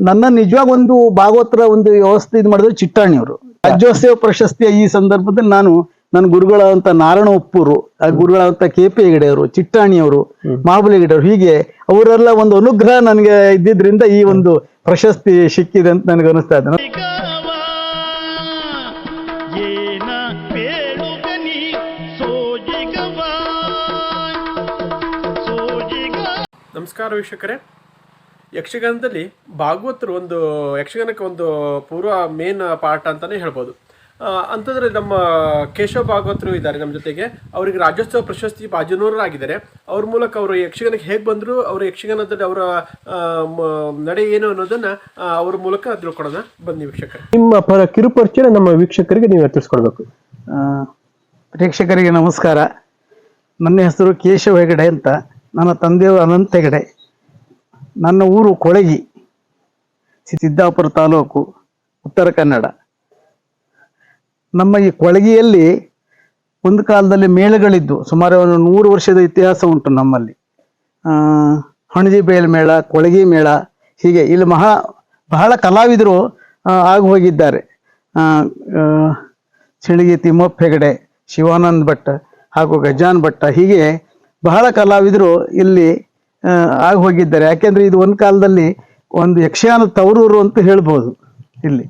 ನನ್ನ ನಿಜವಾಗ ಒಂದು ಭಾಗವತರ ಒಂದು ವ್ಯವಸ್ಥೆ ಇದು ಮಾಡಿದ್ರೆ ಚಿಟ್ಟಾಣಿಯವರು ರಾಜ್ಯೋತ್ಸವ ಪ್ರಶಸ್ತಿಯ ಈ ಸಂದರ್ಭದಲ್ಲಿ ನಾನು ನನ್ನ ಗುರುಗಳಾದಂತ ನಾರಾಯಣ ಉಪ್ಪೂರು ಗುರುಗಳಾದಂತ ಕೆ ಪಿ ಹೆಗಡೆ ಅವರು ಚಿಟ್ಟಾಣಿಯವರು ಮಹಾಬಲಿ ಹೆಗಡೆ ಅವರು ಹೀಗೆ ಅವರೆಲ್ಲ ಒಂದು ಅನುಗ್ರಹ ನನಗೆ ಇದ್ದಿದ್ರಿಂದ ಈ ಒಂದು ಪ್ರಶಸ್ತಿ ಸಿಕ್ಕಿದೆ ಅಂತ ನನಗೆ ಅನಿಸ್ತಾ ಇದೆ. ನಮಸ್ಕಾರ ವೀಕ್ಷಕರೇ. ಯಕ್ಷಗಾನದಲ್ಲಿ ಭಾಗವತರು ಒಂದು ಯಕ್ಷಗಾನಕ್ಕೆ ಒಂದು ಪೂರ್ವ ಮೇನ್ ಪಾರ್ಟ್ ಅಂತಲೇ ಹೇಳ್ಬೋದು. ಅಂತಂದ್ರೆ ಅಂಥದ್ರಲ್ಲಿ ನಮ್ಮ ಕೇಶವ ಭಾಗವತರು ಇದ್ದಾರೆ ನಮ್ಮ ಜೊತೆಗೆ. ಅವರಿಗೆ ರಾಜ್ಯೋತ್ಸವ ಪ್ರಶಸ್ತಿ ಬಾಜನೂರರಾಗಿದ್ದಾರೆ ಅವ್ರ ಮೂಲಕ ಅವರು ಯಕ್ಷಗಾನಕ್ಕೆ ಹೇಗೆ ಬಂದರು ಅವರ ಯಕ್ಷಗಾನದಲ್ಲಿ ಅವರ ಮ- ನಡೆ ಏನು ಅನ್ನೋದನ್ನು ಅವ್ರ ಮೂಲಕ ತಿಳ್ಕೊಳ್ಳೋಣ. ಬನ್ನಿ ವೀಕ್ಷಕರು. ನಿಮ್ಮ ಪರ ಕಿರುಪರಿಚಯ ನಮ್ಮ ವೀಕ್ಷಕರಿಗೆ ನೀವು ತಿಳಿಸ್ಕೊಡ್ಬೇಕು ಆ, ಪ್ರೇಕ್ಷಕರಿಗೆ ನಮಸ್ಕಾರ. ನನ್ನ ಹೆಸರು ಕೇಶವ ಹೆಗಡೆ ಅಂತ. ನನ್ನ ತಂದೆಯವರು ಅನಂತ ಹೆಗಡೆ. ನನ್ನ ಊರು ಕೊಳಗಿ ಸಿದ್ದಾಪುರ ತಾಲೂಕು ಉತ್ತರ ಕನ್ನಡ. ನಮ್ಮ ಈ ಕೊಳಗಿಯಲ್ಲಿ ಒಂದು ಕಾಲದಲ್ಲಿ ಮೇಳಗಳಿದ್ದು, ಸುಮಾರು ಒಂದು ನೂರು ವರ್ಷದ ಇತಿಹಾಸ ಉಂಟು ನಮ್ಮಲ್ಲಿ. ಹಣಜಿ ಬೇಲ್ ಮೇಳ, ಕೊಳಗಿ ಮೇಳ, ಹೀಗೆ ಇಲ್ಲಿ ಮಹಾ, ಬಹಳ ಕಲಾವಿದರು ಆಗಿ ಹೋಗಿದ್ದಾರೆ. ಸಿಳಗಿ ತಿಮ್ಮಪ್ಪ ಹೆಗಡೆ, ಶಿವಾನಂದ ಭಟ್ ಹಾಗೂ ಗಜಾನ್ ಭಟ್ಟ ಹೀಗೆ ಬಹಳ ಕಲಾವಿದರು ಇಲ್ಲಿ ಆಗಿ ಹೋಗಿದ್ದಾರೆ. ಯಾಕೆಂದ್ರೆ ಇದು ಒಂದು ಕಾಲದಲ್ಲಿ ಒಂದು ಯಕ್ಷಗಾನ ತವರೂರು ಅಂತ ಹೇಳ್ಬೋದು ಇಲ್ಲಿ.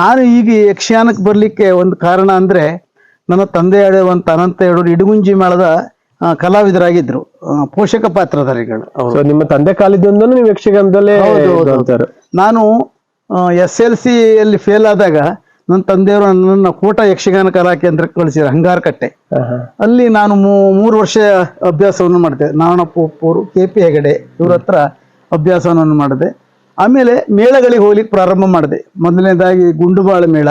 ನಾನು ಈಗ ಯಕ್ಷಗಾನಕ್ಕೆ ಬರಲಿಕ್ಕೆ ಒಂದು ಕಾರಣ ಅಂದ್ರೆ ನನ್ನ ತಂದೆ ಆಡುವಂತ ಅನಂತ ಹೇಳೋರು ಇಡಗುಂಜಿ ಮೇಳದ ಕಲಾವಿದರಾಗಿದ್ರು. ಪೋಷಕ ಪಾತ್ರಧಾರಿಗಳು. ನಿಮ್ಮ ತಂದೆ ಕಾಲದಿಂದ ನೀವು ಯಕ್ಷಗಾನದಲ್ಲೇ. ನಾನು ಎಸ್ ಎಲ್ ಸಿ ಅಲ್ಲಿ ಫೇಲ್ ಆದಾಗ ನನ್ನ ತಂದೆಯವರು ನನ್ನ ಕೋಟ ಯಕ್ಷಗಾನ ಕಲಾ ಕೇಂದ್ರಕ್ಕೆ ಕಳಿಸಿದ್ರು ಹಂಗಾರಕಟ್ಟೆ. ಅಲ್ಲಿ ನಾನು ಮೂರು ವರ್ಷ ಅಭ್ಯಾಸವನ್ನು ಮಾಡಿದೆ. ನಾರಾಯಣಪ್ಪ ಉಪ್ಪೂರು ಕೆ ಪಿ ಹೆಗಡೆ ಇವ್ರ ಹತ್ರ ಅಭ್ಯಾಸವನ್ನು ಮಾಡಿದೆ. ಆಮೇಲೆ ಮೇಳಗಳಿಗೆ ಹೋಗ್ಲಿಕ್ಕೆ ಪ್ರಾರಂಭ ಮಾಡಿದೆ. ಮೊದಲನೇದಾಗಿ ಗುಂಡುಬಾಳ ಮೇಳ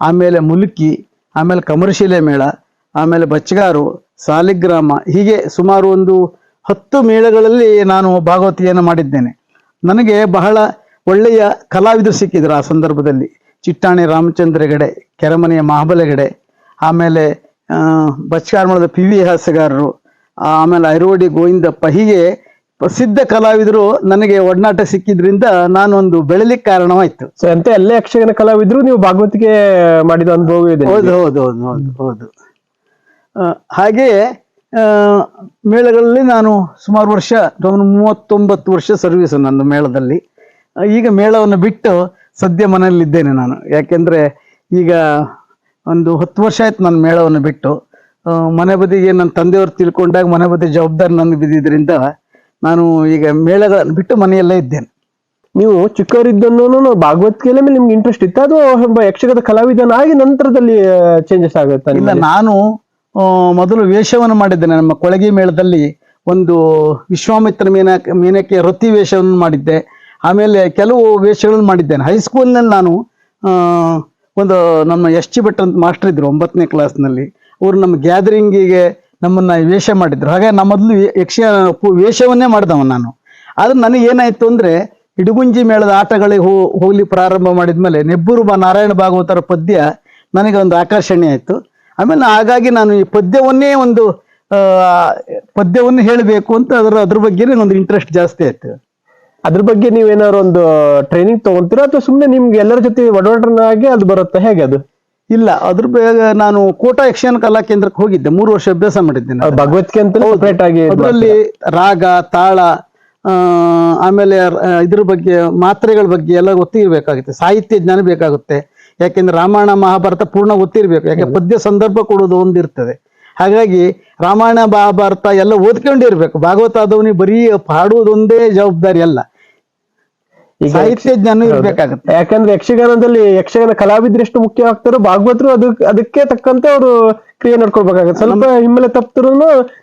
ಆಮೇಲೆ ಮುಲ್ಕಿ ಆಮೇಲೆ ಕಮರ್ಶಿಲೆ ಮೇಳ ಆಮೇಲೆ ಬಚ್ಚಗಾರು ಸಾಲಿಗ್ರಾಮ ಹೀಗೆ ಸುಮಾರು ಒಂದು ಹತ್ತು ಮೇಳಗಳಲ್ಲಿ ನಾನು ಭಾಗವತಿಯನ್ನು ಮಾಡಿದ್ದೇನೆ. ನನಗೆ ಬಹಳ ಒಳ್ಳೆಯ ಕಲಾವಿದರು ಸಿಕ್ಕಿದ್ರು ಆ ಸಂದರ್ಭದಲ್ಲಿ. ಚಿಟ್ಟಾಣಿ ರಾಮಚಂದ್ರ ಹೆಗಡೆ ಕೆರೆಮನೆಯ ಮಹಾಬಲ ಹೆಗಡೆ ಆಮೇಲೆ ಬಚ್ಕಾರ್ಮಳದ ಪಿ ವಿ ಹಾಸ್ಯಗಾರರು ಆಮೇಲೆ ಐರೋಡಿ ಗೋವಿಂದಪ್ಪ ಹೀಗೆ ಪ್ರಸಿದ್ಧ ಕಲಾವಿದರು ನನಗೆ ಒಡನಾಟ ಸಿಕ್ಕಿದ್ರಿಂದ ನಾನೊಂದು ಬೆಳಲಿಕ್ಕೆ ಕಾರಣವಾಯ್ತು. ಸೊ ಎಂತ ಎಲ್ಲ ಯಕ್ಷಗಾನ ಕಲಾವಿದ್ರು ನೀವು ಭಾಗವತಿಗೆ ಮಾಡಿದ ಅನುಭವ ಇದೆ ಹೌದು ಹೌದು ಹೌದು ಹೌದು ಹೌದು. ಹಾಗೆಯೇ ಮೇಳಗಳಲ್ಲಿ ನಾನು ಸುಮಾರು ವರ್ಷ ಮೂವತ್ತೊಂಬತ್ತು ವರ್ಷ ಸರ್ವಿಸ್ ನನ್ನ ಮೇಳದಲ್ಲಿ. ಈಗ ಮೇಳವನ್ನು ಬಿಟ್ಟು ಸದ್ಯ ಮನೆಯಲ್ಲಿದ್ದೇನೆ ನಾನು. ಯಾಕೆಂದ್ರೆ ಈಗ ಒಂದು ಹತ್ತು ವರ್ಷ ಆಯ್ತು ನಾನು ಮೇಳವನ್ನು ಬಿಟ್ಟು. ಮನೆ ಬದಿಗೆ ನನ್ನ ತಂದೆಯವರು ತಿಳ್ಕೊಂಡಾಗ ಮನೆ ಬದಿ ಜವಾಬ್ದಾರಿ ನನಗೆ ಬಿದ್ದಿದ್ರಿಂದ ನಾನು ಈಗ ಮೇಳಗಳನ್ನು ಬಿಟ್ಟು ಮನೆಯಲ್ಲೇ ಇದ್ದೇನೆ. ನೀವು ಚಿಕ್ಕವರಿದ್ದನ್ನು ಭಾಗವತಿಕೆಲ್ಲ ಮೇಲೆ ನಿಮ್ಗೆ ಇಂಟ್ರೆಸ್ಟ್ ಇತ್ತು? ಅದು ಒಬ್ಬ ಯಕ್ಷಗಾನ ಕಲಾವಿದನಾಗಿ ನಂತರದಲ್ಲಿ ಚೇಂಜಸ್ ಆಗುತ್ತೆ ಇಲ್ಲ ನಾನು ಮೊದಲು ವೇಷವನ್ನು ಮಾಡಿದ್ದೇನೆ. ನಮ್ಮ ಕೊಳಗಿ ಮೇಳದಲ್ಲಿ ಒಂದು ವಿಶ್ವಾಮಿತ್ರ ಮೀನ ಮೀನಕ್ಕೆ ವೃತ್ತಿ ವೇಷವನ್ನು ಮಾಡಿದ್ದೆ. ಆಮೇಲೆ ಕೆಲವು ವೇಷಗಳನ್ನು ಮಾಡಿದ್ದೇನೆ. ಹೈಸ್ಕೂಲ್ನಲ್ಲಿ ನಾನು ಒಂದು ನಮ್ಮ ಎಸ್ ಜಿ ಭಟ್ ಅಂತ ಮಾಸ್ಟರ್ ಇದ್ದರು ಒಂಬತ್ತನೇ ಕ್ಲಾಸ್ನಲ್ಲಿ ಅವರು ನಮ್ಮ ಗ್ಯಾದರಿಂಗಿಗೆ ನಮ್ಮನ್ನ ವೇಷ ಮಾಡಿದ್ರು. ಹಾಗೆ ನಮ್ಮ ಮೊದಲು ಯಕ್ಷ ವೇಷವನ್ನೇ ಮಾಡಿದವ ನಾನು. ಆದ್ರೆ ನನಗೆ ಏನಾಯ್ತು ಅಂದ್ರೆ, ಇಡುಗುಂಜಿ ಮೇಳದ ಆಟಗಳಿಗೆ ಹೋ, ಹೋಗ್ಲಿ ಪ್ರಾರಂಭ ಮಾಡಿದ್ಮೇಲೆ ನೆಬ್ಬೂರು ಬಾ, ನಾರಾಯಣ ಭಾಗವತರ ಪದ್ಯ ನನಗೆ ಒಂದು ಆಕರ್ಷಣೆ ಆಯಿತು. ಆಮೇಲೆ ಹಾಗಾಗಿ ನಾನು ಈ ಪದ್ಯವನ್ನೇ ಒಂದು ಪದ್ಯವನ್ನು ಹೇಳಬೇಕು ಅಂತ ಅದರ, ಅದ್ರ ಬಗ್ಗೆ ಒಂದು ಇಂಟ್ರೆಸ್ಟ್ ಜಾಸ್ತಿ ಆಯ್ತು. ಅದ್ರ ಬಗ್ಗೆ ನೀವೇನಾದ್ರು ಒಂದು ಟ್ರೈನಿಂಗ್ ತಗೊಂತೀರಾ? ಅಥವಾ ಸುಮ್ನೆ ನಿಮ್ಗೆ ಎಲ್ಲರ ಜೊತೆ ಒಡನಾಟನಾಗಿ ಅದು ಬರುತ್ತೆ? ಹೇಗೆ ಅದು? ಇಲ್ಲ ಅದ್ರ ಬೇಗ ನಾನು ಕೋಟಾ ಯಕ್ಷಗಾನ ಕಲಾ ಕೇಂದ್ರಕ್ಕೆ ಹೋಗಿದ್ದೆ. ಮೂರು ವರ್ಷ ಅಭ್ಯಾಸ ಮಾಡಿದ್ದೇನೆ ಭಗವತ್ಗೆ ಅಂತ ಸೆಪರೇಟ್ ಆಗಿ ಅದರಲ್ಲಿ ರಾಗ ತಾಳ ಆ, ಆಮೇಲೆ ಇದ್ರ ಬಗ್ಗೆ ಮಾತ್ರೆಗಳ ಬಗ್ಗೆ ಎಲ್ಲ ಗೊತ್ತಿರ್ಬೇಕಾಗುತ್ತೆ. ಸಾಹಿತ್ಯ ಜ್ಞಾನ ಬೇಕಾಗುತ್ತೆ. ಯಾಕೆಂದ್ರೆ ರಾಮಾಯಣ ಮಹಾಭಾರತ ಪೂರ್ಣ ಗೊತ್ತಿರ್ಬೇಕು. ಯಾಕೆ? ಪದ್ಯ ಸಂದರ್ಭ ಕೊಡೋದು ಒಂದಿರ್ತದೆ. ಹಾಗಾಗಿ ರಾಮಾಯಣ ಮಹಾಭಾರತ ಎಲ್ಲ ಓದ್ಕೊಂಡಿರ್ಬೇಕು. ಭಾಗವತ ಆದವನಿಗೆ ಬರೀ ಹಾಡುವುದೊಂದೇ ಜವಾಬ್ದಾರಿ ಅಲ್ಲ. ಈಗ ಸಾಹಿತ್ಯ ಜ್ಞಾನ ಇರ್ಬೇಕಾಗತ್ತೆ. ಯಾಕಂದ್ರೆ ಯಕ್ಷಗಾನದಲ್ಲಿ ಯಕ್ಷಗಾನ ಕಲಾವಿದ್ರು ಎಷ್ಟು ಮುಖ್ಯ ಆಗ್ತಾರೋ ಭಾಗವತರು ಅದಕ್ಕೆ ಅದಕ್ಕೆ ತಕ್ಕಂತೆ ಅವರು ಕ್ರಿಯೆ ನಡ್ಕೊಳ್ಬೇಕಾಗತ್ತೆ. ಸ್ವಲ್ಪ ಹಿಮ್ಮೆಲೆ ತಪ್ಪಿದ್ರು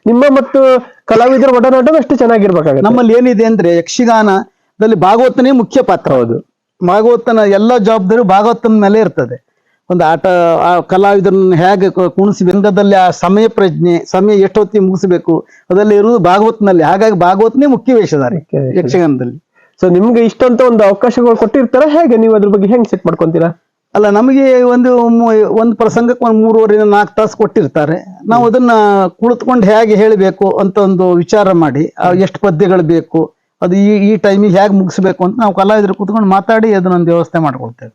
ನಿಮ್ಮ ಮತ್ತು ಕಲಾವಿದರ ಒಡನಾಟ ಅಷ್ಟು ಚೆನ್ನಾಗಿರ್ಬೇಕಾಗತ್ತೆ. ನಮ್ಮಲ್ಲಿ ಏನಿದೆ ಅಂದ್ರೆ ಯಕ್ಷಗಾನದಲ್ಲಿ ಭಾಗವತನೇ ಮುಖ್ಯ ಪಾತ್ರ. ಹೌದು. ಭಾಗವತನ ಎಲ್ಲ ಜವಾಬ್ದಾರಿ ಭಾಗವತನ ಮೇಲೆ ಇರ್ತದೆ. ಒಂದು ಆಟ ಆ ಕಲಾವಿದರನ್ನ ಹೇಗೆ ಕುಣಿಸಿ ರಂಗದಲ್ಲಿ ಆ ಸಮಯ ಪ್ರಜ್ಞೆ ಸಮಯ ಎಷ್ಟೊತ್ತಿಗೆ ಮುಗಿಸ್ಬೇಕು? ಅದೆಲ್ಲ ಇರುವುದು ಭಾಗವತ್ನಲ್ಲಿ. ಹಾಗಾಗಿ ಭಾಗವತನೇ ಮುಖ್ಯ ವೇಷಧಾರಿ. ಯಕ್ಷಗಾನದಲ್ಲಿ. ಸೊ ನಿಮ್ಗೆ ಇಷ್ಟಂತ ಒಂದು ಅವಕಾಶಗಳು ಕೊಟ್ಟಿರ್ತಾರ ಹೇಗೆ ನೀವು ಅದ್ರ ಬಗ್ಗೆ ಹೆಂಗ್ ಸೆಟ್ ಮಾಡ್ಕೊಂತೀರಾ? ಅಲ್ಲ ನಮಗೆ ಒಂದು ಒಂದು ಪ್ರಸಂಗಕ್ಕೆ ಒಂದು ಮೂರುವರೆ ನಾಲ್ಕು ತಾಸು ಕೊಟ್ಟಿರ್ತಾರೆ. ನಾವು ಅದನ್ನ ಕುಳಿತುಕೊಂಡು ಹೇಗೆ ಹೇಳಬೇಕು ಅಂತ ಒಂದು ವಿಚಾರ ಮಾಡಿ ಎಷ್ಟು ಪದ್ಯಗಳು ಬೇಕು ಅದು ಈ ಈ ಟೈಮಿಗೆ ಹೇಗೆ ಮುಗಿಸ್ಬೇಕು ಅಂತ ನಾವು ಕಲಾವಿದರು ಕೂತ್ಕೊಂಡು ಮಾತಾಡಿ ಅದನ್ನೊಂದು ವ್ಯವಸ್ಥೆ ಮಾಡ್ಕೊಳ್ತೇವೆ.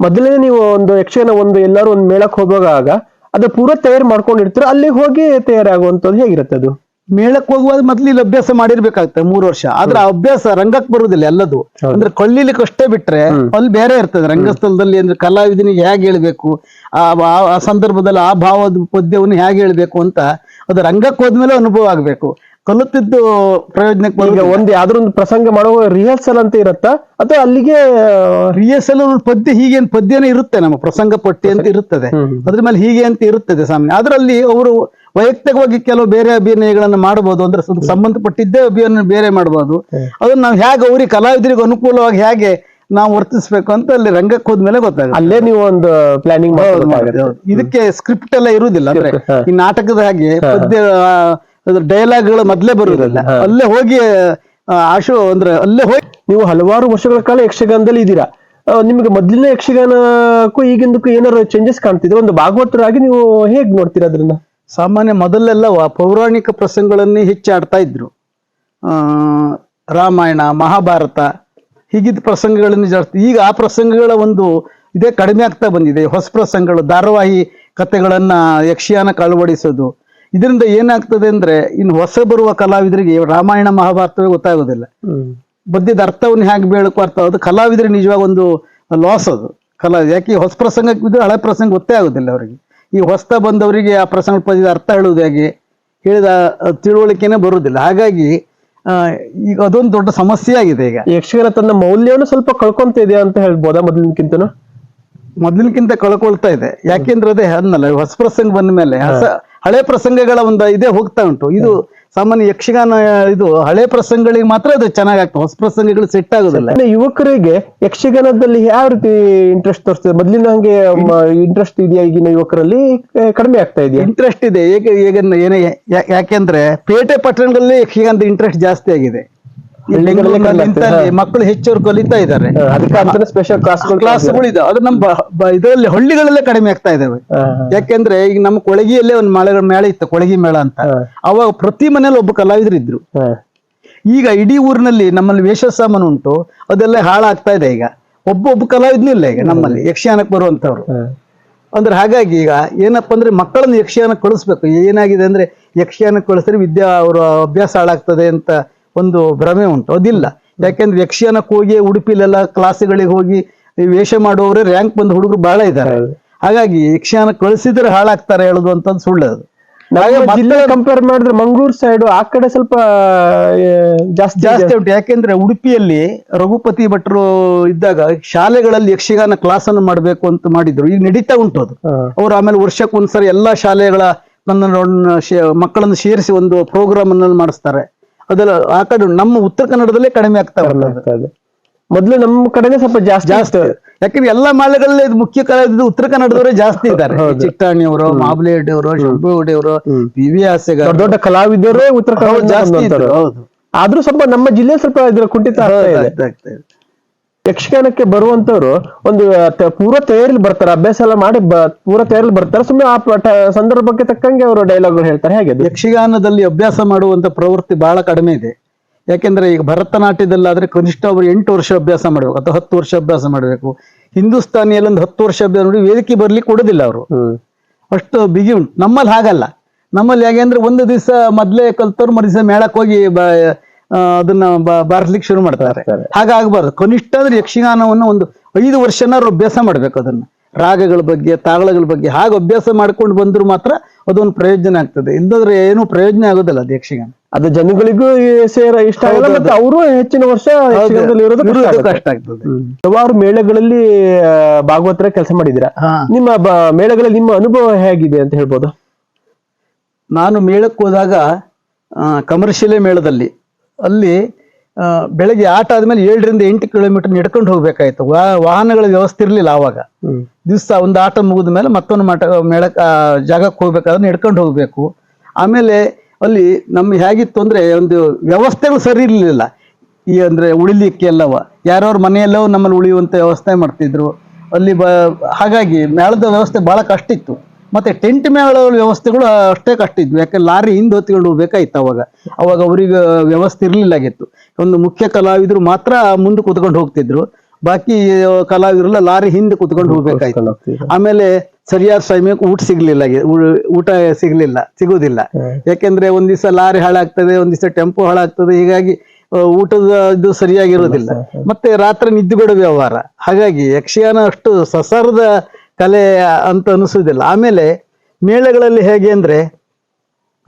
ಮೊದಲೇ ನೀವು ಒಂದು ಯಕ್ಷಗಾನ ಒಂದು ಎಲ್ಲರೂ ಒಂದು ಮೇಳಕ್ಕೆ ಹೋಗುವಾಗ ಅದು ಪೂರ ತಯಾರು ಮಾಡ್ಕೊಂಡಿರ್ತೀರ ಅಲ್ಲಿ ಹೋಗಿ ತಯಾರಾಗುವಂತದ್ದು ಹೇಗಿರುತ್ತೆ ಅದು? ಮೇಳಕ್ಕೆ ಹೋಗುವಾಗ ಮೊದ್ಲು ಇಲ್ಲಿ ಅಭ್ಯಾಸ ಮಾಡಿರ್ಬೇಕಾಗ್ತದೆ ಮೂರು ವರ್ಷ. ಆದ್ರೆ ಆ ಅಭ್ಯಾಸ ರಂಗಕ್ಕೆ ಬರುದಿಲ್ಲ ಎಲ್ಲದು. ಅಂದ್ರೆ ಕೊಳ್ಳಿಲಿಕ್ಕೆ ಅಷ್ಟೇ ಬಿಟ್ರೆ ಅಲ್ಲಿ ಬೇರೆ ಇರ್ತದೆ ರಂಗಸ್ಥಳದಲ್ಲಿ ಅಂದ್ರೆ ಕಲಾವಿದನಿಗೆ ಹೇಗೆ ಹೇಳ್ಬೇಕು ಆ ಸಂದರ್ಭದಲ್ಲಿ ಆ ಭಾವದ ಪದ್ಯವನ್ನು ಹೇಗೆ ಹೇಳ್ಬೇಕು ಅಂತ ಅದು ರಂಗಕ್ಕೆ ಹೋದ್ಮೇಲೆ ಅನುಭವ ಆಗ್ಬೇಕು. ಕಲಿತಿದ್ದು ಪ್ರಯೋಜನಕ್ಕೆ ಬಂದ್ರೆ ಒಂದು ಒಂದು ಪ್ರಸಂಗ ಮಾಡುವ ರಿಹರ್ಸಲ್ ಅಂತ ಇರತ್ತ? ಅಥವಾ ಅಲ್ಲಿಗೆ ರಿಹರ್ಸಲ್ ಪದ್ಯ ಹೀಗೆ ಪದ್ಯನೇ ಇರುತ್ತೆ ನಮ್ಮ ಪ್ರಸಂಗ ಪಟ್ಟಿ ಅಂತ ಇರುತ್ತದೆ. ಅದ್ರ ಮೇಲೆ ಹೀಗೆ ಅಂತ ಇರುತ್ತದೆ ಸಾಮಾನ್ಯ. ಅದರಲ್ಲಿ ಅವರು ವೈಯಕ್ತಿಕವಾಗಿ ಕೆಲವು ಬೇರೆ ಅಭಿನಯಗಳನ್ನ ಮಾಡಬಹುದು ಅಂದ್ರೆ ಸ್ವಲ್ಪ ಸಂಬಂಧಪಟ್ಟಿದ್ದೇ ಅಭಿನಯ ಬೇರೆ ಮಾಡಬಹುದು. ಅದನ್ನ ನಾವು ಹೇಗೆ ಅವ್ರಿಗೆ ಕಲಾವಿದರಿಗೆ ಅನುಕೂಲವಾಗಿ ಹೇಗೆ ನಾವು ವರ್ತಿಸ್ಬೇಕು ಅಂತ ಅಲ್ಲಿ ರಂಗಕ್ಕೆ ಹೋದ್ಮೇಲೆ ಗೊತ್ತಾಗುತ್ತೆ. ಅಲ್ಲೇ ನೀವು ಒಂದು ಪ್ಲಾನಿಂಗ್. ಇದಕ್ಕೆ ಸ್ಕ್ರಿಪ್ಟ್ ಎಲ್ಲ ಇರುವುದಿಲ್ಲ ಅಂದ್ರೆ ಈ ನಾಟಕದ ಹಾಗೆ ಪದ್ಯ ಡೈಲಾಗ್ಗಳು ಮೊದ್ಲೇ ಬರುವುದಿಲ್ಲ. ಅಲ್ಲೇ ಹೋಗಿ ಆಶು ಅಂದ್ರೆ ಅಲ್ಲೇ ಹೋಗಿ ನೀವು ಹಲವಾರು ವರ್ಷಗಳ ಕಾಲ ಯಕ್ಷಗಾನದಲ್ಲಿ ಇದ್ದೀರಾ. ನಿಮಗೆ ಮೊದಲಿನ ಯಕ್ಷಗಾನಕ್ಕೂ ಈಗಿಂದಕ್ಕೂ ಏನಾರು ಚೇಂಜಸ್ ಕಾಣ್ತಿದ್ರೆ ಒಂದು ಭಾಗವತರಾಗಿ ನೀವು ಹೇಗ್ ನೋಡ್ತೀರಾ ಅದನ್ನ? ಸಾಮಾನ್ಯ ಮೊದಲೆಲ್ಲ ಪೌರಾಣಿಕ ಪ್ರಸಂಗಗಳನ್ನೇ ಹೆಚ್ಚು ಆಡ್ತಾ ಇದ್ರು. ಆ, ರಾಮಾಯಣ ಮಹಾಭಾರತ ಹೀಗಿದ್ದ ಪ್ರಸಂಗಗಳನ್ನು ಜಾಸ್ತಿ ಈಗ ಆ ಪ್ರಸಂಗಗಳ ಒಂದು ಇದೇ ಕಡಿಮೆ ಆಗ್ತಾ ಬಂದಿದೆ. ಹೊಸ ಪ್ರಸಂಗಗಳು ಧಾರಾವಾಹಿ ಕಥೆಗಳನ್ನು ಯಕ್ಷಗಾನಕ್ಕೆ ಅಳವಡಿಸೋದು ಇದರಿಂದ ಏನಾಗ್ತದೆ ಅಂದ್ರೆ ಇನ್ನು ಹೊಸ ಬರುವ ಕಲಾವಿದರಿಗೆ ರಾಮಾಯಣ ಮಹಾಭಾರತವೇ ಗೊತ್ತಾಗೋದಿಲ್ಲ. ಬದ್ಯದ ಅರ್ಥವನ್ನು ಹೇಗೆ ಅರ್ಥ ಅದು ಕಲಾವಿದರಿಗೆ ನಿಜವಾಗ ಒಂದು ಲಾಸ್ ಅದು. ಕಲಾ ಯಾಕೆ ಹೊಸ ಪ್ರಸಂಗಕ್ಕೆ ಬಿದ್ದರೆ ಹಳೆ ಪ್ರಸಂಗ ಗೊತ್ತೇ ಆಗೋದಿಲ್ಲ ಅವರಿಗೆ. ಈ ಹೊಸ್ತ ಬಂದವರಿಗೆ ಆ ಪ್ರಸಂಗ ಪದ್ಯದ ಅರ್ಥ ಹೇಳುವುದು ಹೇಗೆ? ಹೇಳಿದ ತಿಳುವಳಿಕೆನೆ ಬರುವುದಿಲ್ಲ. ಹಾಗಾಗಿ ಆ, ಈಗ ಅದೊಂದು ದೊಡ್ಡ ಸಮಸ್ಯೆ ಆಗಿದೆ ಈಗ. ಯಕ್ಷಗಾನ ತನ್ನ ಮೌಲ್ಯವನ್ನು ಸ್ವಲ್ಪ ಕಳ್ಕೊಂತ ಇದೆ ಅಂತ ಹೇಳ್ಬೋದಾ ಮೊದಲಿನಕ್ಕಿಂತನೂ? ಮೊದಲಿನಕ್ಕಿಂತ ಕಳ್ಕೊಳ್ತಾ ಇದೆ. ಯಾಕೆಂದ್ರೆ ಅದೇ ಅನ್ನಲ್ಲ ಹೊಸ ಪ್ರಸಂಗ ಬಂದ ಮೇಲೆ ಹೊಸ ಹಳೆ ಪ್ರಸಂಗಗಳ ಒಂದು ಇದೇ ಹೋಗ್ತಾ ಉಂಟು. ಇದು ಸಾಮಾನ್ಯ ಯಕ್ಷಗಾನ ಇದು ಹಳೆ ಪ್ರಸಂಗಗಳಿಗೆ ಮಾತ್ರ ಅದು ಚೆನ್ನಾಗಾಗ್ತದೆ ಹೊಸ ಪ್ರಸಂಗಗಳು ಸೆಟ್ ಆಗೋದಿಲ್ಲ. ಯುವಕರಿಗೆ ಯಕ್ಷಗಾನದಲ್ಲಿ ಯಾವ ರೀತಿ ಇಂಟ್ರೆಸ್ಟ್ ತೋರಿಸ್ತದೆ ಮೊದಲಿನ ಹಂಗೆ ಇಂಟ್ರೆಸ್ಟ್ ಇದೆಯಾ ಈಗಿನ ಯುವಕರಲ್ಲಿ? ಕಡಿಮೆ ಆಗ್ತಾ ಇದೆಯಾ? ಇಂಟ್ರೆಸ್ಟ್ ಇದೆ. ಏಕೆ ಈಗ ಏನೇ ಯಾಕೆಂದ್ರೆ ಪೇಟೆ ಪಟ್ಟಣಗಳಲ್ಲಿ ಯಕ್ಷಗಾನದ ಇಂಟ್ರೆಸ್ಟ್ ಜಾಸ್ತಿ ಆಗಿದೆ. ಮಕ್ಕಳು ಹೆಚ್ಚವರು ಕಲಿತಾ ಇದ್ದಾರೆ. ಅದಕ್ಕೆ ಸ್ಪೆಷಲ್ ಕ್ಲಾಸ್ಗಳು ಕ್ಲಾಸ್ಗಳು ಇದೆ ಅದು ನಮ್ಮ ಇದರಲ್ಲಿ ಹಳ್ಳಿಗಳಲ್ಲೇ ಕಡಿಮೆ ಆಗ್ತಾ ಇದಾವೆ. ಯಾಕೆಂದ್ರೆ ಈಗ ನಮ್ಮ ಕೊಳಗಿಯಲ್ಲೇ ಒಂದು ಮಳೆ ಮೇಳ ಇತ್ತು ಕೊಳಗಿ ಮೇಳ ಅಂತ. ಅವಾಗ ಪ್ರತಿ ಮನೇಲಿ ಒಬ್ಬ ಕಲಾವಿದರಿದ್ರು. ಈಗ ಇಡೀ ಊರಿನಲ್ಲಿ ನಮ್ಮಲ್ಲಿ ವೇಷ ಸಾಮಾನು ಉಂಟು ಅದೆಲ್ಲ ಹಾಳಾಗ್ತಾ ಇದೆ ಈಗ. ಒಬ್ಬೊಬ್ಬ ಒಬ್ಬ ಕಲಾವಿದನೂ ಇಲ್ಲ ಈಗ ನಮ್ಮಲ್ಲಿ ಯಕ್ಷಗಾನಕ್ಕೆ ಬರುವಂತವ್ರು ಅಂದ್ರೆ ಹಾಗಾಗಿ ಈಗ ಏನಪ್ಪಾ ಅಂದ್ರೆ ಮಕ್ಕಳನ್ನು ಯಕ್ಷಗಾನಕ್ಕೆ ಕಳಿಸ್ಬೇಕು. ಏನಾಗಿದೆ ಅಂದ್ರೆ ಯಕ್ಷಗಾನಕ್ಕೆ ಕಳಿಸಿದ್ರೆ ವಿದ್ಯಾ ಅವರ ಅಭ್ಯಾಸ ಹಾಳಾಗ್ತದೆ ಅಂತ ಒಂದು ಭ್ರಮೆ ಉಂಟು. ಅದಿಲ್ಲ. ಯಾಕೆಂದ್ರೆ ಯಕ್ಷಗಾನಕ್ಕೆ ಹೋಗಿ ಉಡುಪಿಲೆಲ್ಲ ಕ್ಲಾಸ್ಗಳಿಗೆ ಹೋಗಿ ವೇಷ ಮಾಡುವವರೇ ರ್ಯಾಂಕ್ ಬಂದ ಹುಡುಗರು ಬಹಳ ಇದ್ದಾರೆ. ಹಾಗಾಗಿ ಯಕ್ಷಗಾನ ಕಳಿಸಿದ್ರೆ ಹಾಳಾಗ್ತಾರೆ ಹೇಳುದು ಅಂತಂದು ಸುಳ್ಳದು. ಅದು ಜಿಲ್ಲೆ ಕಂಪೇರ್ ಮಾಡಿದ್ರೆ ಮಂಗಳೂರು ಸೈಡ್ ಆ ಕಡೆ ಸ್ವಲ್ಪ ಜಾಸ್ತಿ ಜಾಸ್ತಿ ಉಂಟು. ಯಾಕೆಂದ್ರೆ ಉಡುಪಿಯಲ್ಲಿ ರಘುಪತಿ ಭಟ್ರು ಇದ್ದಾಗ ಶಾಲೆಗಳಲ್ಲಿ ಯಕ್ಷಗಾನ ಕ್ಲಾಸ್ ಅನ್ನು ಮಾಡಬೇಕು ಅಂತ ಮಾಡಿದ್ರು. ಈಗ ನಡೀತಾ ಉಂಟು ಅದು. ಅವ್ರು ಅವರು ಆಮೇಲೆ ವರ್ಷಕ್ಕೊಂದ್ಸರಿ ಎಲ್ಲಾ ಶಾಲೆಗಳ ನನ್ನ ಮಕ್ಕಳನ್ನು ಸೇರಿಸಿ ಒಂದು ಪ್ರೋಗ್ರಾಮ್ ಅನ್ನು ಮಾಡಿಸ್ತಾರೆ. ಅದೆಲ್ಲ ಆ ಕಡೆ ನಮ್ಮ ಉತ್ತರ ಕನ್ನಡದಲ್ಲೇ ಕಡಿಮೆ ಆಗ್ತಾ ಬರ್ತದೆ. ಮೊದ್ಲು ನಮ್ಮ ಕಡೆನೆ ಸ್ವಲ್ಪ ಜಾಸ್ತಿ ಜಾಸ್ತಿ. ಯಾಕಂದ್ರೆ ಎಲ್ಲಾ ಮಾಲೆಗಳಲ್ಲೇ ಇದು ಮುಖ್ಯ ಕಲಾವಿದರು ಉತ್ತರ ಕನ್ನಡದವರೇ ಜಾಸ್ತಿ ಇದ್ದಾರೆ. ಚಿಟ್ಟಾಣಿ ಅವರು ಮಾಬಲಿ ರೆಡ್ಡಿ ಅವರು ಪಿ ವಿ ಹಾಸ್ಯಗಾರ ದೊಡ್ಡ ಕಲಾವಿದರೇ ಉತ್ತರ ಕನ್ನಡ ಜಾಸ್ತಿ ಆದ್ರೂ ಸ್ವಲ್ಪ ನಮ್ಮ ಜಿಲ್ಲೆ ಸ್ವಲ್ಪ ಇದ್ರ ಕುಂಠಿತ ಆಗ್ತಾ ಇದೆ. ಯಕ್ಷಗಾನಕ್ಕೆ ಬರುವಂತವ್ರು ಒಂದು ಪೂರ್ವ ಪೂರ ತಯಾರಿಲಿ ಬರ್ತಾರೆ ಅಭ್ಯಾಸ ಎಲ್ಲ ಮಾಡಿ ಪೂರ ತಯಾರಿಲಿ ಬರ್ತಾರೆ. ಸುಮ್ಮನೆ ಆ ಸಂದರ್ಭಕ್ಕೆ ತಕ್ಕಂಗೆ ಅವರು ಡೈಲಾಗ್ ಹೇಳ್ತಾರೆ. ಹೇಗೆ ಯಕ್ಷಗಾನದಲ್ಲಿ ಅಭ್ಯಾಸ ಮಾಡುವಂತ ಪ್ರವೃತ್ತಿ ಬಹಳ ಕಡಿಮೆ ಇದೆ. ಯಾಕೆಂದ್ರೆ ಈಗ ಭರತನಾಟ್ಯದಲ್ಲಾದ್ರೆ ಕನಿಷ್ಠ ಅವರು ಎಂಟು ವರ್ಷ ಅಭ್ಯಾಸ ಮಾಡಬೇಕು ಅಥವಾ ಹತ್ತು ವರ್ಷ ಅಭ್ಯಾಸ ಮಾಡಬೇಕು. ಹಿಂದೂಸ್ತಾನಿಯಲ್ಲಿ ಒಂದು ಹತ್ತು ವರ್ಷ ಅಭ್ಯಾಸ ನೋಡಿ ವೇದಿಕೆ ಬರ್ಲಿಕ್ಕೆ ಕೊಡೋದಿಲ್ಲ ಅವರು. ಅಷ್ಟು ಬಿಗಿ ಉಂಟು. ನಮ್ಮಲ್ಲಿ ಹಾಗಲ್ಲ. ನಮ್ಮಲ್ಲಿ ಹೇಗೆ ಅಂದ್ರೆ ಒಂದು ದಿವಸ ಮೊದ್ಲೇ ಕಲ್ತವ್ರು ಮರು ದಿವಸ ಮೇಳಕ್ಕೆ ಹೋಗಿ ಅದನ್ನ ಬಾರಿಸ್ಲಿಕ್ಕೆ ಶುರು ಮಾಡ್ತಾರೆ. ಹಾಗಾಗಬಾರ್ದು. ಕನಿಷ್ಠ ಅಂದ್ರೆ ಯಕ್ಷಗಾನವನ್ನು ಒಂದು ಐದು ವರ್ಷನಾದ್ರು ಅಭ್ಯಾಸ ಮಾಡ್ಬೇಕು ಅದನ್ನ. ರಾಗಗಳ ಬಗ್ಗೆ ತಾಳಗಳ ಬಗ್ಗೆ ಹಾಗೆ ಅಭ್ಯಾಸ ಮಾಡ್ಕೊಂಡು ಬಂದ್ರು ಮಾತ್ರ ಅದೊಂದು ಪ್ರಯೋಜನ ಆಗ್ತದೆ. ಇಲ್ಲದ್ರೆ ಏನು ಪ್ರಯೋಜನ ಆಗೋದಿಲ್ಲ ಅದು ಯಕ್ಷಗಾನ. ಅದು ಜನಗಳಿಗೂ ಸೇರ ಇಷ್ಟ ಆಗಲ್ಲ ಮತ್ತೆ ಅವರು ಹೆಚ್ಚಿನ ವರ್ಷ ಇರೋದು ಕಷ್ಟ ಆಗ್ತದೆ. ಹಲವಾರು ಮೇಳಗಳಲ್ಲಿ ಭಾಗವತರ ಕೆಲಸ ಮಾಡಿದ್ದೀರಾ? ನಿಮ್ಮ ಮೇಳಗಳಲ್ಲಿ ನಿಮ್ಮ ಅನುಭವ ಹೇಗಿದೆ ಅಂತ ಹೇಳ್ಬೋದು? ನಾನು ಮೇಳಕ್ಕೆ ಹೋದಾಗ ಕಮರ್ಷಿಯಲೆ ಮೇಳದಲ್ಲಿ ಅಲ್ಲಿ ಬೆಳಗ್ಗೆ ಆಟ ಆದ್ಮೇಲೆ ಏಳರಿಂದ ಎಂಟು ಕಿಲೋಮೀಟರ್ ನಡ್ಕೊಂಡು ಹೋಗ್ಬೇಕಾಯ್ತು. ವಾ- ವಾಹನಗಳ ವ್ಯವಸ್ಥೆ ಇರಲಿಲ್ಲ ಆವಾಗ ದಿವಸ ಒಂದು ಆಟ ಮುಗಿದ ಮೇಲೆ ಮತ್ತೊಂದು ಮಠ ಮೇಳಕ್ಕೆ ಜಾಗಕ್ಕೆ ಹೋಗ್ಬೇಕಾದ್ರೆ ನಡ್ಕೊಂಡು ಹೋಗ್ಬೇಕು. ಆಮೇಲೆ ಅಲ್ಲಿ ನಮ್ಗೆ ಹೇಗಿತ್ತು ಅಂದ್ರೆ ಒಂದು ವ್ಯವಸ್ಥೆಗಳು ಸರಿ ಇರಲಿಲ್ಲ. ಈ ಅಂದ್ರೆ ಉಳಿಲಿಕ್ಕೆ ಎಲ್ಲವ. ಯಾರ್ಯಾರ ಮನೆಯಲ್ಲೋ ನಮ್ಮಲ್ಲಿ ಉಳಿಯುವಂತ ವ್ಯವಸ್ಥೆ ಮಾಡ್ತಿದ್ರು. ಅಲ್ಲಿ ಬ ಹಾಗಾಗಿ ಮೇಳದ ವ್ಯವಸ್ಥೆ ಬಹಳ ಕಷ್ಟ ಇತ್ತು. ಮತ್ತೆ ಟೆಂಟ್ ಮೇಳ ವ್ಯವಸ್ಥೆಗಳು ಅಷ್ಟೇ ಕಷ್ಟ ಇದ್ವು ಯಾಕೆ ಲಾರಿ ಹಿಂದೆ ಹೊತ್ಕೊಂಡು ಹೋಗ್ಬೇಕಾಯ್ತು ಅವಾಗ. ಅವಾಗ ಅವ್ರಿಗೆ ವ್ಯವಸ್ಥೆ ಇರ್ಲಿಲ್ಲಾಗಿತ್ತು. ಒಂದು ಮುಖ್ಯ ಕಲಾವಿದರು ಮಾತ್ರ ಮುಂದೆ ಕೂತ್ಕೊಂಡು ಹೋಗ್ತಿದ್ರು. ಬಾಕಿ ಕಲಾವಿದರೆಲ್ಲ ಲಾರಿ ಹಿಂದೆ ಕೂತ್ಕೊಂಡು ಹೋಗ್ಬೇಕಾಯ್ತು. ಆಮೇಲೆ ಸರಿಯಾದ ಸಮಯಕ್ಕೆ ಊಟ ಸಿಗ್ಲಿಲ್ಲ ಊಟ ಸಿಗ್ಲಿಲ್ಲ ಸಿಗುದಿಲ್ಲ. ಯಾಕೆಂದ್ರೆ ಒಂದ್ ದಿವಸ ಲಾರಿ ಹಾಳಾಗ್ತದೆ ಒಂದ್ ದಿವಸ ಟೆಂಪೋ ಹಾಳಾಗ್ತದೆ. ಹೀಗಾಗಿ ಊಟದ ಇದು ಸರಿಯಾಗಿರೋದಿಲ್ಲ. ಮತ್ತೆ ರಾತ್ರಿ ನಿದ್ದೆಗೂಡ ವ್ಯವಹಾರ. ಹಾಗಾಗಿ ಯಕ್ಷಗಾನ ಅಷ್ಟು ಸಸರದ ಕಲೆ ಅಂತ ಅನಿಸೋದಿಲ್ಲ ಆಮೇಲೆ ಮೇಳಗಳಲ್ಲಿ ಹೇಗೆ ಅಂದರೆ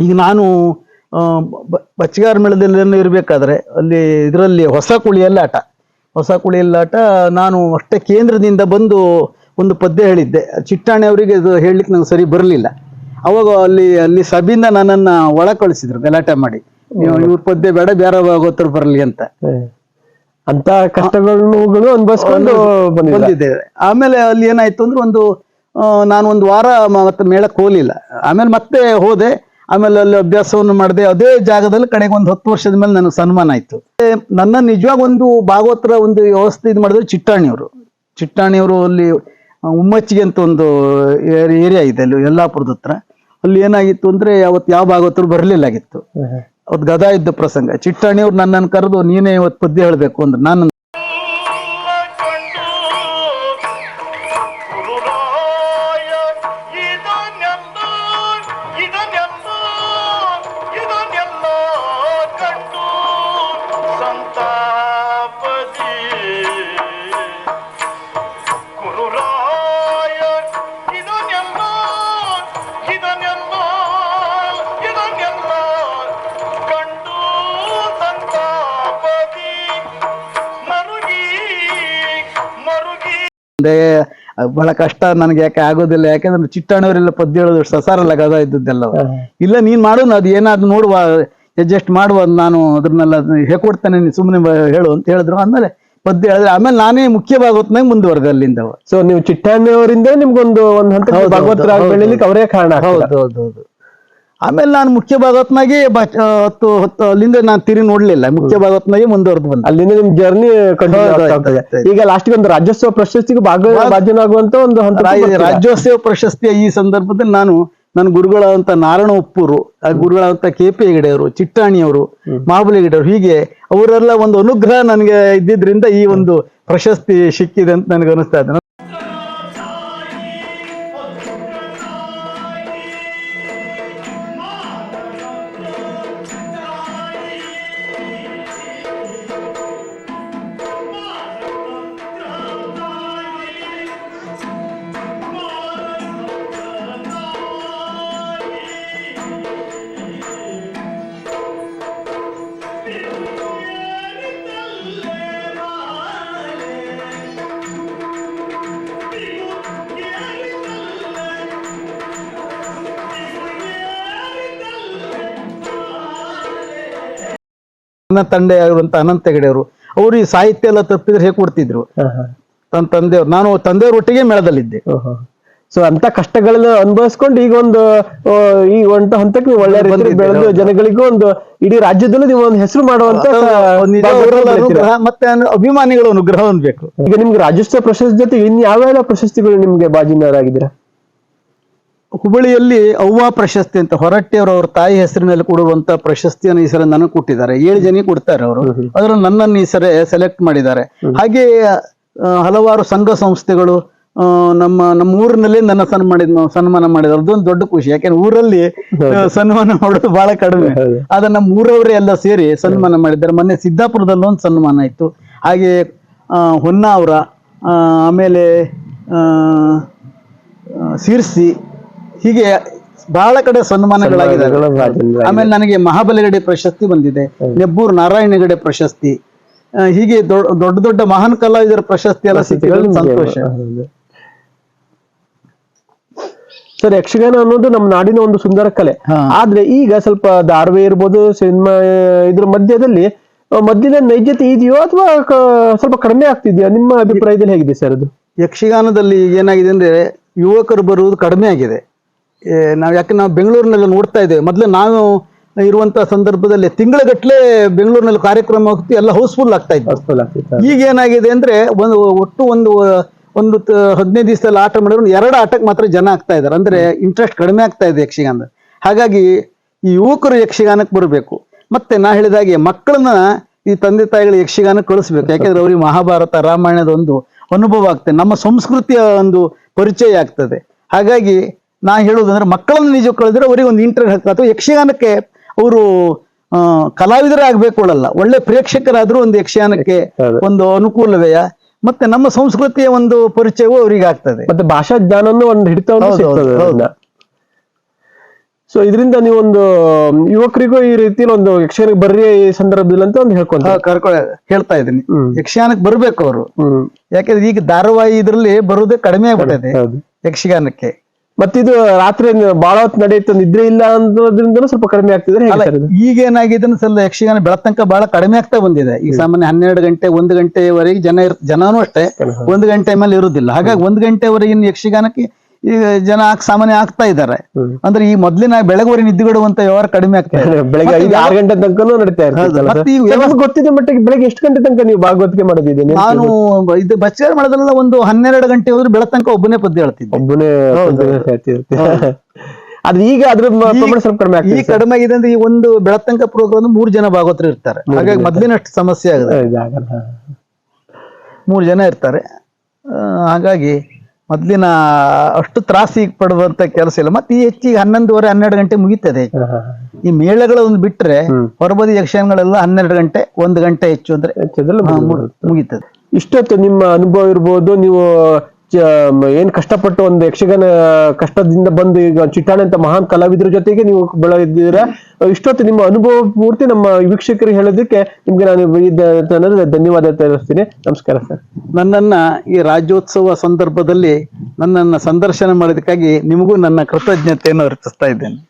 ಈಗ ನಾನು ಬಚ್ಚಗಾರ ಮೇಳದಲ್ಲಿ ಇರಬೇಕಾದ್ರೆ ಅಲ್ಲಿ ಇದರಲ್ಲಿ ಹೊಸ ಕುಳಿಯಲ್ಲಿ ಆಟ. ಹೊಸ ಕುಳಿಯಲ್ಲಿ ಆಟ ನಾನು ಅಷ್ಟೇ ಕೇಂದ್ರದಿಂದ ಬಂದು ಒಂದು ಪದ್ಯ ಹೇಳಿದ್ದೆ. ಚಿಟ್ಟಾಣಿ ಅವರಿಗೆ ಇದು ಹೇಳಲಿಕ್ಕೆ ನಂಗೆ ಸರಿ ಬರಲಿಲ್ಲ. ಅವಾಗ ಅಲ್ಲಿ ಅಲ್ಲಿ ಸಭೆಯಿಂದ ನನ್ನನ್ನು ಒಳ ಕಳಿಸಿದ್ರು ಗಲಾಟೆ ಮಾಡಿ. ನೀವು ಇವ್ರ ಪದ್ಯ ಬೇಡ ಬೇರೆ ಗೊತ್ತರು ಬರಲಿ ಅಂತ. ಅಂತ ಕಷ್ಟಗಳು ಅನ್ಭವಿಸ್ಕೊಂಡು ಬಂದಿದ್ದೇವೆ. ಆಮೇಲೆ ಅಲ್ಲಿ ಏನಾಯ್ತು ಅಂದ್ರೆ ಒಂದು ನಾನು ಒಂದು ವಾರ ಮತ್ತೆ ಮೇಳಕ್ಕೆ ಹೋಗ್ಲಿಲ್ಲ. ಆಮೇಲೆ ಮತ್ತೆ ಹೋದೆ. ಆಮೇಲೆ ಅಲ್ಲಿ ಅಭ್ಯಾಸವನ್ನು ಮಾಡಿದೆ. ಅದೇ ಜಾಗದಲ್ಲಿ ಕಡೆಗೆ ಒಂದು ಹತ್ತು ವರ್ಷದ ಮೇಲೆ ನನಗೆ ಸನ್ಮಾನ ಆಯ್ತು. ನನ್ನ ನಿಜವಾಗ ಒಂದು ಭಾಗವತರ ಒಂದು ವ್ಯವಸ್ಥೆ ಇದು ಮಾಡಿದ್ರೆ ಚಿಟ್ಟಾಣಿಯವರು. ಚಿಟ್ಟಾಣಿಯವರು ಅಲ್ಲಿ ಉಮ್ಮಚ್ಚಿಗೆ ಅಂತ ಒಂದು ಏರಿಯಾ ಇದೆ ಅಲ್ಲಿ ಯಲ್ಲಾಪುರದ ಹತ್ರ. ಅಲ್ಲಿ ಏನಾಗಿತ್ತು ಅಂದ್ರೆ ಅವತ್ತು ಯಾವ ಭಾಗವತರು ಬರಲಿಲ್ಲಾಗಿತ್ತು ಅವತ್ತು ಗದಾ ಇದ್ದ ಪ್ರಸಂಗ ಚಿಟ್ಟಾಣಿಯವ್ರು ನನ್ನನ್ನು ಕರೆದು ನೀನೇ ಇವತ್ತು ಪದ್ಯ ಹೇಳಬೇಕು ಅಂದ್ರೆ. ನಾನು ಮರುಗಿ ಬಹಳ ಕಷ್ಟ ನನಗೆ ಯಾಕೆ ಆಗೋದಿಲ್ಲ. ಯಾಕಂದ್ರೆ ಚಿಟ್ಟಣ್ಣವರೆಲ್ಲ ಪದ್ಯ ಹೇಳೋದು ಸಸಾರಲ್ಲ ಗದ ಇದ್ದದ್ದೆಲ್ಲ. ಇಲ್ಲ ನೀನ್ ಮಾಡು ಅದು ಏನಾದ್ರು ನೋಡುವ ಅಡ್ಜಸ್ಟ್ ಮಾಡುವ ನಾನು ಅದ್ರನ್ನೆಲ್ಲ ಹೇಳ್ಕೊಡ್ತೇನೆ ನೀನ್ ಸುಮ್ಮನೆ ಹೇಳು ಅಂತ ಹೇಳಿದ್ರು. ಆಮೇಲೆ ಪದ್ಯ ಹೇಳಿದ್ರೆ ಆಮೇಲೆ ನಾನೇ ಮುಖ್ಯ ಭಾಗವತ್ನಾಗ ಮುಂದುವರೆದ ಅಲ್ಲಿಂದ. ಸೊ ನೀವು ಚಿಟ್ಟಾಣಿ ಅವರಿಂದ ನಿಮ್ಗೊಂದು ಒಂದು ಹಂತ ಭಗವತ್ ಬೆಳಿಲಿಕ್ಕೆ ಅವರೇ ಕಾರಣ ಹೌದು. ಹೌದು ಹೌದು. ಆಮೇಲೆ ನಾನು ಮುಖ್ಯ ಭಾಗವತ್ನಾಗೆ ಹತ್ತು ಹತ್ತು ಅಲ್ಲಿಂದ ನಾನು ತಿರುಗಿ ನೋಡ್ಲಿಲ್ಲ. ಮುಖ್ಯ ಭಾಗವತ್ನಾಗೆ ಮುಂದುವರೆದು ಬಂದೆ. ಅಲ್ಲಿಂದ ನಿಮ್ ಜರ್ನಿ. ಈಗ ಲಾಸ್ಟ್ಗೆ ಒಂದು ರಾಜ್ಯೋತ್ಸವ ಪ್ರಶಸ್ತಿಗೆ ಭಾಗ ಭಾಜನಾಗುವಂತ ಒಂದು ರಾಜ್ಯೋತ್ಸವ ಪ್ರಶಸ್ತಿಯ ಈ ಸಂದರ್ಭದಲ್ಲಿ ನಾನು ನನ್ನ ಗುರುಗಳಾದಂತ ನಾರಾಯಣ ಉಪ್ಪುರು ಗುರುಗಳಾದಂತ ಕೆ ಪಿ ಹೆಗಡೆಯವರು ಚಿಟ್ಟಾಣಿಯವರು ಮಹಾಬಲಿ ಹೆಗಡೆಯವರು ಹೀಗೆ ಅವರೆಲ್ಲ ಒಂದು ಅನುಗ್ರಹ ನನಗೆ ಇದ್ದಿದ್ರಿಂದ ಈ ಒಂದು ಪ್ರಶಸ್ತಿ ಸಿಕ್ಕಿದೆ ಅಂತ ನನಗೆ ಅನಿಸ್ತಾ ಇದೆ. ನನ್ನ ತಂದೆ ಆಗಿರುವಂತ ಅನಂತ ಹೆಗಡೆಯವರು ಅವರು ಈ ಸಾಹಿತ್ಯ ಎಲ್ಲ ತಪ್ಪಿದ್ರೆ ಹೇಗೆ ಕೊಡ್ತಿದ್ರು? ನನ್ನ ತಂದೆಯವ್ರು ನಾನು ತಂದೆಯವ್ರ ಒಟ್ಟಿಗೆ ಮೇಳದಲ್ಲಿದ್ದೆ. ಸೊ ಅಂತ ಕಷ್ಟಗಳನ್ನ ಅನುಭವಿಸ್ಕೊಂಡು ಈಗ ಒಂದು ಈ ಒಂದು ಹಂತಕ್ಕೆ ನೀವು ಒಳ್ಳೆ ರೀತಿ ಬೆಳೆದು ಜನಗಳಿಗೂ ಒಂದು ಇಡೀ ರಾಜ್ಯದಲ್ಲೂ ನೀವು ಒಂದು ಹೆಸರು ಮಾಡುವಂತ ಮತ್ತೆ ಅಭಿಮಾನಿಗಳ ಅನುಗ್ರಹ ಅನ್ಬೇಕು ಈಗ ನಿಮ್ಗೆ ರಾಜ್ಯೋತ್ಸವ ಪ್ರಶಸ್ತಿ ಜೊತೆ ಇನ್ ಯಾವ ಪ್ರಶಸ್ತಿಗಳು ನಿಮ್ಗೆ ಬಾಜಿನಾರಾಗಿದ್ದೀರಾ ಹುಬ್ಬಳ್ಳಿಯಲ್ಲಿ ಅವ್ವ ಪ್ರಶಸ್ತಿ ಅಂತ ಹೊರಟ್ಟಿಯವರು ಅವ್ರ ತಾಯಿ ಹೆಸರಿನಲ್ಲಿ ಕೊಡುವಂತ ಪ್ರಶಸ್ತಿಯನ್ನು ಈ ಸಲ ನನಗೆ ಕೊಟ್ಟಿದ್ದಾರೆ. ಏಳು ಜನ ಕೊಡ್ತಾರೆ ಅವರು. ಅದರಲ್ಲಿ ನನ್ನನ್ನು ಈ ಸಲ ಸೆಲೆಕ್ಟ್ ಮಾಡಿದ್ದಾರೆ. ಹಾಗೆ ಹಲವಾರು ಸಂಘ ಸಂಸ್ಥೆಗಳು ನಮ್ಮ ನಮ್ಮ ಊರಿನಲ್ಲಿ ನನ್ನ ಸನ್ಮಾನ ಸನ್ಮಾನ ಮಾಡಿದ್ರು ಅದೊಂದು ದೊಡ್ಡ ಖುಷಿ. ಯಾಕೆಂದ್ರೆ ಊರಲ್ಲಿ ಸನ್ಮಾನ ಮಾಡೋದು ಬಹಳ ಕಡಿಮೆ. ಆದ್ರೆ ನಮ್ಮ ಊರವರೇ ಎಲ್ಲ ಸೇರಿ ಸನ್ಮಾನ ಮಾಡಿದ್ದಾರೆ. ಮೊನ್ನೆ ಸಿದ್ದಾಪುರದಲ್ಲಿ ಒಂದು ಸನ್ಮಾನ ಆಯ್ತು ಹಾಗೆ ಆ, ಹೊನ್ನಾವರ ಆಮೇಲೆ ಸಿರ್ಸಿ ಹೀಗೆ ಬಹಳ ಕಡೆ ಸನ್ಮಾನಗಳಾಗಿದೆ ಆಮೇಲೆ ನನಗೆ ಮಹಾಬಲಿಗಡೆ ಪ್ರಶಸ್ತಿ ಬಂದಿದೆ. ನೆಬ್ಬೂರು ನಾರಾಯಣಗಡೆ ಪ್ರಶಸ್ತಿ. ಹೀಗೆ ದೊಡ್ಡ ದೊಡ್ಡ ಮಹಾನ್ ಕಲಾವಿದರ ಪ್ರಶಸ್ತಿ ಎಲ್ಲ ಸಿಕ್ಕಿರೋದು ಸಂತೋಷ. ಸರ್ ಯಕ್ಷಗಾನ ಅನ್ನೋದು ನಮ್ಮ ನಾಡಿನ ಒಂದು ಸುಂದರ ಕಲೆ. ಆದ್ರೆ ಈಗ ಸ್ವಲ್ಪ ದಾರ್ವೆ ಇರ್ಬೋದು ಸಿನಿಮಾ ಇದ್ರ ಮಧ್ಯದಲ್ಲಿ ಮಧ್ಯದ ಮೊದಲಿನ ನೈಜತೆ ಇದೆಯೋ ಅಥವಾ ಸ್ವಲ್ಪ ಕಡಿಮೆ ಆಗ್ತಿದೆಯಾ? ನಿಮ್ಮ ಅಭಿಪ್ರಾಯದಲ್ಲಿ ಹೇಗಿದೆ ಸರ್ ಅದು? ಯಕ್ಷಗಾನದಲ್ಲಿ ಏನಾಗಿದೆ ಅಂದ್ರೆ ಯುವಕರು ಬರುವುದು ಕಡಿಮೆ ಆಗಿದೆ. ನಾವು ಯಾಕೆ ನಾವು ಬೆಂಗಳೂರಿನಲ್ಲಿ ನೋಡ್ತಾ ಇದ್ದೇವೆ ಮೊದಲು ನಾವು ಇರುವಂತ ಸಂದರ್ಭದಲ್ಲಿ ತಿಂಗಳಗಟ್ಟಲೆ ಬೆಂಗಳೂರಿನಲ್ಲಿ ಕಾರ್ಯಕ್ರಮ ಹೋಗ್ತಿ ಎಲ್ಲ ಹೌಸ್ಫುಲ್ ಆಗ್ತಾ ಇತ್ತು ಈಗ ಏನಾಗಿದೆ ಅಂದ್ರೆ ಒಂದು ಒಟ್ಟು ಒಂದು ಒಂದು ಹದಿನೈದು ದಿವಸದಲ್ಲಿ ಆಟ ಮಾಡಿದ್ರು ಎರಡು ಆಟಕ್ಕೆ ಮಾತ್ರ ಜನ ಆಗ್ತಾ ಇದ್ದಾರೆ ಅಂದ್ರೆ ಇಂಟ್ರೆಸ್ಟ್ ಕಡಿಮೆ ಆಗ್ತಾ ಇದೆ ಯಕ್ಷಗಾನ ಹಾಗಾಗಿ ಈ ಯುವಕರು ಯಕ್ಷಗಾನಕ್ಕೆ ಬರಬೇಕು. ಮತ್ತೆ ನಾ ಹೇಳಿದಾಗೆ ಮಕ್ಕಳನ್ನ ಈ ತಂದೆ ತಾಯಿಗಳು ಯಕ್ಷಗಾನ ಕಳಿಸ್ಬೇಕು. ಯಾಕಂದ್ರೆ ಅವ್ರಿಗೆ ಮಹಾಭಾರತ ರಾಮಾಯಣದ ಒಂದು ಅನುಭವ ಆಗ್ತದೆ. ನಮ್ಮ ಸಂಸ್ಕೃತಿಯ ಒಂದು ಪರಿಚಯ ಆಗ್ತದೆ. ಹಾಗಾಗಿ ನಾ ಹೇಳೋದಂದ್ರೆ ಮಕ್ಕಳನ್ನ ನಿಜ ಕಳೆದ್ರೆ ಅವರಿಗೆ ಒಂದು ಇಂಟ್ರೆಸ್ಟ್ ಅಥವಾ ಯಕ್ಷಗಾನಕ್ಕೆ ಅವರು ಕಲಾವಿದರೇ ಆಗ್ಬೇಕು ಅಲ್ಲ ಒಳ್ಳೆ ಪ್ರೇಕ್ಷಕರಾದ್ರೂ ಒಂದು ಯಕ್ಷಗಾನಕ್ಕೆ. ಒಂದು ಅನುಕೂಲವೇ ಮತ್ತೆ ನಮ್ಮ ಸಂಸ್ಕೃತಿಯ ಒಂದು ಪರಿಚಯವೂ ಅವರಿಗೆ ಆಗ್ತದೆ. ಮತ್ತೆ ಭಾಷಾ ಜ್ಞಾನನು ಒಂದು ಹಿಡಿತ ಸೊ ಇದರಿಂದ ನೀವು ಒಂದು ಯುವಕರಿಗೂ ಈ ರೀತಿ ಒಂದು ಯಕ್ಷಗಾನಕ್ಕೆ ಬರ್ರಿ ಈ ಸಂದರ್ಭದಲ್ಲಿ ಅಂತ ಒಂದು ಹೇಳ್ಕೊಂತ ಹಾ, ಕರ್ಕೊಳ ಹೇಳ್ತಾ ಇದ್ದೀನಿ. ಹ್ಮ್. ಯಕ್ಷಗಾನಕ್ಕೆ ಬರ್ಬೇಕು ಅವರು. ಯಾಕಂದ್ರೆ ಈಗ ಧಾರಾವಾಹಿ ಇದ್ರಲ್ಲಿ ಬರುವುದೇ ಕಡಿಮೆ ಆಗ್ಬಿಟ್ಟಿದೆ ಯಕ್ಷಗಾನಕ್ಕೆ. ಮತ್ತಿದು ರಾತ್ರಿ ಬಹಳ ಹೊತ್ತು ನಡೆಯುತ್ತೆ ನಿದ್ರೆ ಇಲ್ಲ ಅನ್ನೋದ್ರಿಂದ ಸ್ವಲ್ಪ ಕಡಿಮೆ ಆಗ್ತಿದ್ರೆ? ಈಗ ಏನಾಗಿದೆ ಸ್ವಲ್ಪ ಯಕ್ಷಗಾನ ಬೆಳತನಕ ಬಹಳ ಕಡಿಮೆ ಆಗ್ತಾ ಬಂದಿದೆ. ಈ ಸಾಮಾನ್ಯ ಹನ್ನೆರಡು ಗಂಟೆ ಒಂದು ಗಂಟೆವರೆಗೆ ಜನ ಜನನೂ ಅಷ್ಟೇ. ಒಂದು ಗಂಟೆ ಮೇಲೆ ಇರುದಿಲ್ಲ ಹಾಗಾಗಿ ಒಂದು ಗಂಟೆವರೆಗಿನ ಯಕ್ಷಗಾನಕ್ಕೆ ಈಗ ಜನ ಸಾಮಾನ್ಯ ಆಗ್ತಾ ಇದ್ದಾರೆ. ಅಂದ್ರೆ ಈ ಮೊದ್ಲಿನ ಬೆಳಗುವರಿ ನಿದ್ದುಗಡುವಂತ ವ್ಯವಹಾರ ಕಡಿಮೆ ಆಗ್ತಾ ಇದೆ. ಬೆಳಗ್ಗೆ ಐದು ಆರು ಗಂಟೆ ತನಕನೂ ನಡೀತಾ ಇರ್ತದೆ ಮತ್ತೆ ಈ ಗೊತ್ತಿದೆ ಮಟ್ಟಿಗೆ ಬೆಳಗ್ಗೆ ಎಷ್ಟು ಗಂಟೆ ತನಕ ನೀವು ಭಾಗವತಿಕೆ ಮಾಡೋದಿದೆ ನಾನು ಇದು ಬಚ್ಚಾರ ಮಾಡೋದ್ರಲ್ಲ ಒಂದು ಹನ್ನೆರಡು ಗಂಟೆ ಹೋದ್ರೆ ಬೆಳತನಕ ಒಬ್ಬನೇ ಪದ್ಯ ಹೇಳ್ತಿದ್ದೆ. ಒಬ್ಬನೇ ಆದ್ರೆ ಈಗ ಅದ್ರ ಪ್ರಮಾಣ ಸ್ವಲ್ಪ ಕಡಿಮೆ ಈ ಆಗ್ತದೆ ಕಡಿಮೆ ಆಗಿದೆ ಅಂದ್ರೆ ಈ ಒಂದು ಬೆಳತಂಕ ಪ್ರೋಗ್ರಾಮ್ ಮೂರು ಜನ ಭಾಗವತರು ಇರ್ತಾರೆ. ಹಾಗಾಗಿ ಮೊದ್ಲಿನಷ್ಟು ಸಮಸ್ಯೆ ಆಗಿದೆ ಮೂರ್ ಜನ ಇರ್ತಾರೆ. ಹಾಗಾಗಿ ಮೊದ್ಲಿನ ಅಷ್ಟು ತ್ರಾಸಿ ಪಡುವಂತ ಕೆಲಸ ಇಲ್ಲ ಮತ್ತೆ ಈ ಹೆಚ್ಚಿಗೆ ಹನ್ನೊಂದುವರೆ ಹನ್ನೆರಡು ಗಂಟೆ ಮುಗೀತದೆ. ಈ ಮೇಳಗಳ ಒಂದು ಬಿಟ್ರೆ. ಹೊರಬದಿ ಯಕ್ಷಗಾನಗಳೆಲ್ಲ ಹನ್ನೆರಡು ಗಂಟೆ ಒಂದು ಗಂಟೆ ಹೆಚ್ಚು ಅಂದ್ರೆ ಮುಗಿತದೆ ಇಷ್ಟೊತ್ತು ನಿಮ್ಮ ಅನುಭವ ಇರ್ಬೋದು ನೀವು ಏನ್ ಕಷ್ಟಪಟ್ಟು ಒಂದು ಯಕ್ಷಗಾನ ಕಷ್ಟದಿಂದ ಬಂದು ಈಗ ಚಿಟ್ಟಾಣೆ ಅಂತ ಮಹಾನ್ ಕಲಾವಿದರ ಜೊತೆಗೆ ನೀವು ಬೆಳೆದಿದ್ದೀರಾ ಇಷ್ಟೊತ್ತು ನಿಮ್ಮ ಅನುಭವ ಪೂರ್ತಿ ನಮ್ಮ ವೀಕ್ಷಕರಿಗೆ ಹೇಳೋದಕ್ಕೆ ನಿಮ್ಗೆ ನಾನು ಧನ್ಯವಾದ ತಿಳಿಸ್ತೀನಿ. ನಮಸ್ಕಾರ ಸರ್. ನನ್ನನ್ನ ಈ ರಾಜ್ಯೋತ್ಸವ ಸಂದರ್ಭದಲ್ಲಿ ನನ್ನನ್ನ ಸಂದರ್ಶನ ಮಾಡೋದಕ್ಕಾಗಿ ನಿಮಗೂ ನನ್ನ ಕೃತಜ್ಞತೆಯನ್ನು ಅರ್ಪಿಸ್ತಾ ಇದ್ದೇನೆ.